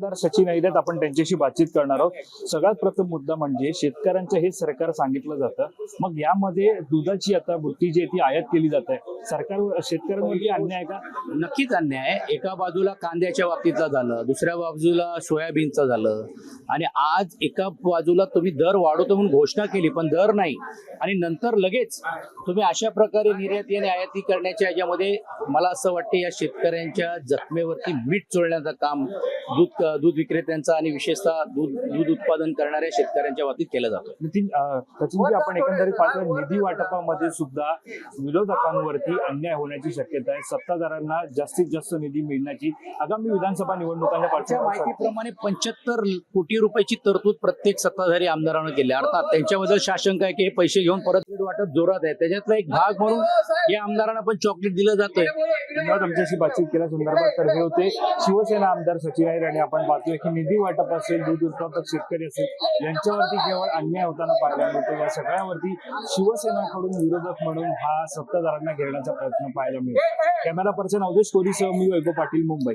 खासदार सचिन अहिरेत आपण त्यांच्याशी बातचीत करणार आहोत. सगळ्यात प्रथम मुद्दा म्हणजे शेतकऱ्यांचं हे सरकार सांगितलं जातं. मग यामध्ये दुधाची आता बुट्टी जी आहे ती आयात केली जात आहे. सरकार शेतकऱ्यांवरती अन्याय आहे का? नक्कीच अन्याय आहे. एका बाजूला कांद्याच्या बाबतीतला झालं दुसऱ्या बाजूला सोयाबीनचं झालं. आणि आज एका बाजूला तुम्ही दर वाढवतो म्हणून घोषणा केली पण दर नाही. आणि नंतर लगेच तुम्ही अशा प्रकारे निर्याती आणि आयाती करण्याच्या याच्यामध्ये मला असं वाटतं या शेतकऱ्यांच्या जखमेवरती मीठ चोळण्याचं काम दूध दूध विक्रेत्यांचं आणि विशेषतः दूध दूध उत्पादन करणाऱ्या शेतकऱ्यांच्या बाबतीत केलं जातं नितीन सचिनजी आपण एकंदरीत पाहतो निधी वाटपामध्ये सुद्धा विरोधकांवरती अन्याय होण्याची शक्यता आहे सत्ताधाऱ्यांना जास्तीत जास्त निधी मिळण्याची आगामी विधानसभा निवडणुकांच्या पार्श्वभूमीवर माहितीप्रमाणे पंच्याहत्तर कोटी रुपयाची तरतूद प्रत्येक सत्ताधारी आमदारानं केली. अर्थात त्यांच्याबद्दल शासन काय की हे पैसे घेऊन परत वाटप जोरात आहे. त्याच्यातला एक भाग म्हणून या आमदारांना पण चॉकलेट दिलं जातंय. धन्यवाद आमच्याशी बातचीत केल्या संदर्भात तर हे होते शिवसेना आमदार सचिन अहिर आणि आपण पाहतोय की निधी वाटप असेल दूध उत्पादक शेतकरी असेल यांच्यावरती केवळ अन्याय होताना पाहायला मिळतो. या सगळ्यावरती शिवसेनाकडून विरोधक म्हणून हा सत्ताधाऱ्यांना घेण्याचा प्रयत्न पाहायला मिळतो. कॅमेरा पर्सन अवधेश कोरीसह मी वैभव पाटील मुंबई.